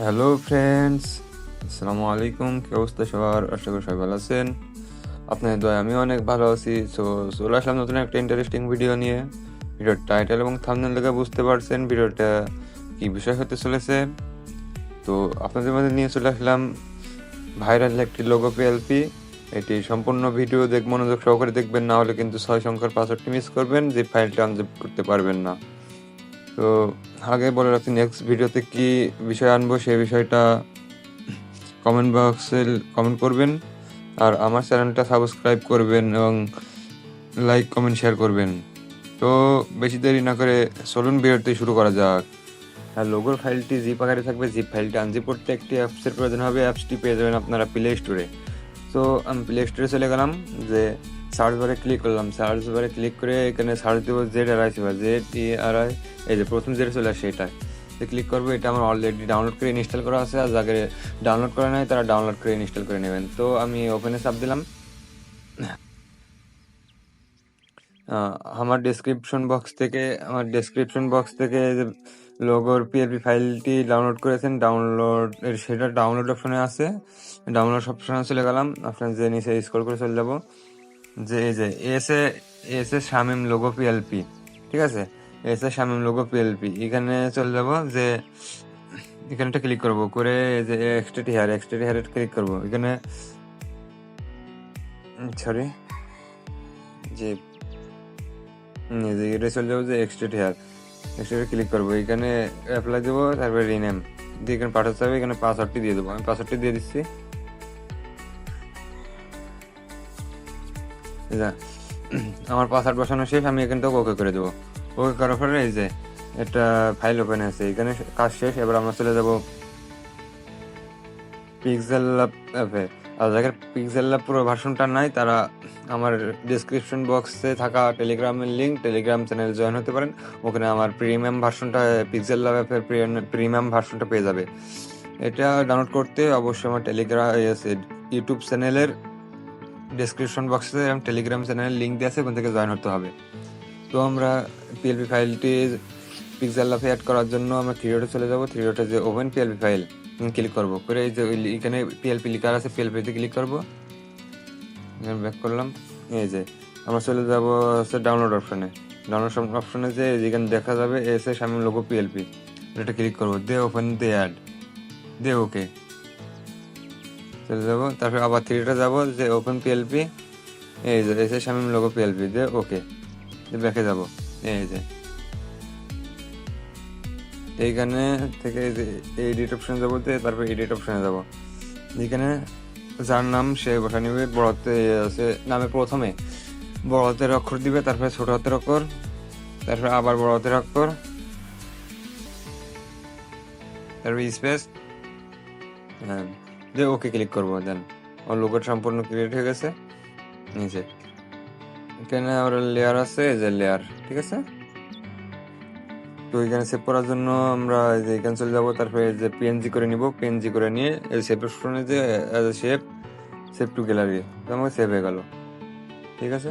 Hello friends আসসালামু আলাইকুম কি অবস্থা সবার? আশা করি সবাই ভালো আছেন। আপনাদের দয়া আমি অনেক ভালো আছি। সো চলে আসলাম নতুন একটা ইন্টারেস্টিং ভিডিও নিয়ে। ভিডিওর টাইটেল এবং থামনেল দেখে বুঝতে পারছেন ভিডিওটা কি বিষয় হতে চলেছে। তো, আপনাদের মধ্যে নিয়ে চলে আসলাম ভাইরাল একটি লোগো পিএলপি এটি সম্পূর্ণ ভিডিও দেখ মনোযোগ সহকারে দেখবেন, না হলে কিন্তু ছয় সংখ্যার পাসওয়ার্ডটি মিস করবেন। যে ফাইলটা আনজিপ করতে পারবেন না। তো আগে বলে রাখছি নেক্সট ভিডিওতে কি বিষয় আনব সেই বিষয়টা কমেন্ট বক্সে কমেন্ট করবেন আর আমার চ্যানেলটা সাবস্ক্রাইব করবেন এবং লাইক কমেন্ট শেয়ার করবেন। তো বেশি দেরি না করে চলুন ভিডিওটি শুরু করা যাক। আর লোগোর ফাইলটি জিপ আকারে থাকবে জিপ ফাইলটি আনজিপ করতে একটি অ্যাপসের প্রয়োজন হবে, অ্যাপসটি পেয়ে যাবেন আপনারা প্লে স্টোরে তো আমি প্লে স্টোরে চলে গেলাম যে সার্চ বারে ক্লিক করলাম। সার্চ বারে ক্লিক করে এখানে সার্চ দেবো Z R I Z E R I এই যে প্রথম যেটা চলে আসে এটা ক্লিক করব, এটা আমার অলরেডি ডাউনলোড করে ইনস্টল করা আছে, আর যাকে ডাউনলোড করা নাই, তারা ডাউনলোড করে ইনস্টল করে নেবেন। তো আমি ওপেনে চাপ দিলাম। আমার ডেসক্রিপশন বক্স থেকে, আমার ডেসক্রিপশন বক্স থেকে যে লোগোর পিএলপি ফাইলটি ডাউনলোড করেছেন ডাউনলোড সেটা ডাউনলোড অপশনে আছে। ডাউনলোড অপশনে চলে গেলাম। আপনার যে নিচে স্কোর করে চলে যাব। যে, এই যে, S A S A Shamim logo PLP ঠিক আছে? S A Shamim logo PLP এখানে চলে যাব যে, এখানে একটা ক্লিক করব, করে যে extract here extract here click করব। এখানে সরি যে এটা চলে যাব যে এক্সট্রেট হেয়ার এক্সট্রেট ক্লিক করব। এখানে অ্যাপ্লাই দেবো, তারপরে রিনেম দিয়ে এখানে পাঠাতে হবে, এখানে পাসওয়ার্ডটি দিয়ে দেবো। আমি পাসওয়ার্ডটি দিয়ে দিচ্ছি। আমার পাসওয়ার্ড বসানো শেষ, আমি এখান থেকে ওকে করে দেবো। ওকে করার পরে এই যে, একটা ফাইল ওপেন আছে, এখানে কাজ শেষ, এবার আমরা চলে যাব পিক্সেল ল্যাব অ্যাপে আর যাদের পিক্সেল ল্যাব পুরো ভার্সনটা নাই, তারা আমার ডিসক্রিপশন বক্সে থাকা টেলিগ্রামের লিঙ্ক টেলিগ্রাম চ্যানেল জয়েন হতে পারেন। ওখানে আমার প্রিমিয়াম ভার্সনটা পিক্সেল ল্যাব অ্যাপের প্রিমিয়াম ভার্সনটা পেয়ে যাবে। এটা ডাউনলোড করতে অবশ্যই আমার টেলিগ্রাম ইউটিউব চ্যানেলের ডেসক্রিপশন বক্সে এবং টেলিগ্রাম চ্যানেলের লিঙ্ক দিয়ে আছে, ওখান থেকে জয়েন হতে হবে। তো আমরা পিএলপি ফাইলটি পিক্সেল ল্যাপে অ্যাড করার জন্য আমরা থ্রি থ্রিডোটে চলে যাব। থ্রিডোটে যে ওপেন পিএলপি ফাইল ক্লিক করব। করে এই যে এখানে পিএলপি লেখা আছে পিএলপিতে ক্লিক করব। ব্যাক করলাম। এই যে, আমরা চলে যাব হচ্ছে ডাউনলোড অপশনে ডাউনলোড অপশনে যে যেখানে দেখা যাবে, এসে সামনে লোগো পিএলপি এটা ক্লিক করব। দে ওপেন দে অ্যাড দে ওকে চলে যাব। তারপর আবার থ্রিটা যাব, যে ওপেন পিএলপি এই যে, এসে শামিম লোগো পিএলপি দিয়ে ওকে ব্যাকে যাব। এই যে। এইখানে থেকে এডিট অপশনে যাব তারপর এডিট অপশনে যাব। এখানে যার নাম সে বসা নিবে বড় হাতে আছে, নামে প্রথমে। বড় হাতের অক্ষর দিবে, তারপরে ছোট হাতের অক্ষর। তারপরে আবার বড় হাতের অক্ষর। তারপরে স্পেস হ্যাঁ। যে ওকে ক্লিক করব, দেন। আমার লোগোটা সম্পূর্ণ ক্রিয়েট হয়ে গেছে। নিচে এখানে আমার লেয়ার আছে, এই যে লেয়ার ঠিক আছে? তো এখানে সেভ করার জন্য আমরা যে এখানে যাব, তারপরে যে পিএনজি করে নিব। পিএনজি করে নিয়ে এই সেভ অপশনে যে শেপ সেভ টু গ্যালারি তো আমাকে সেভ হয়ে গেল। ঠিক আছে?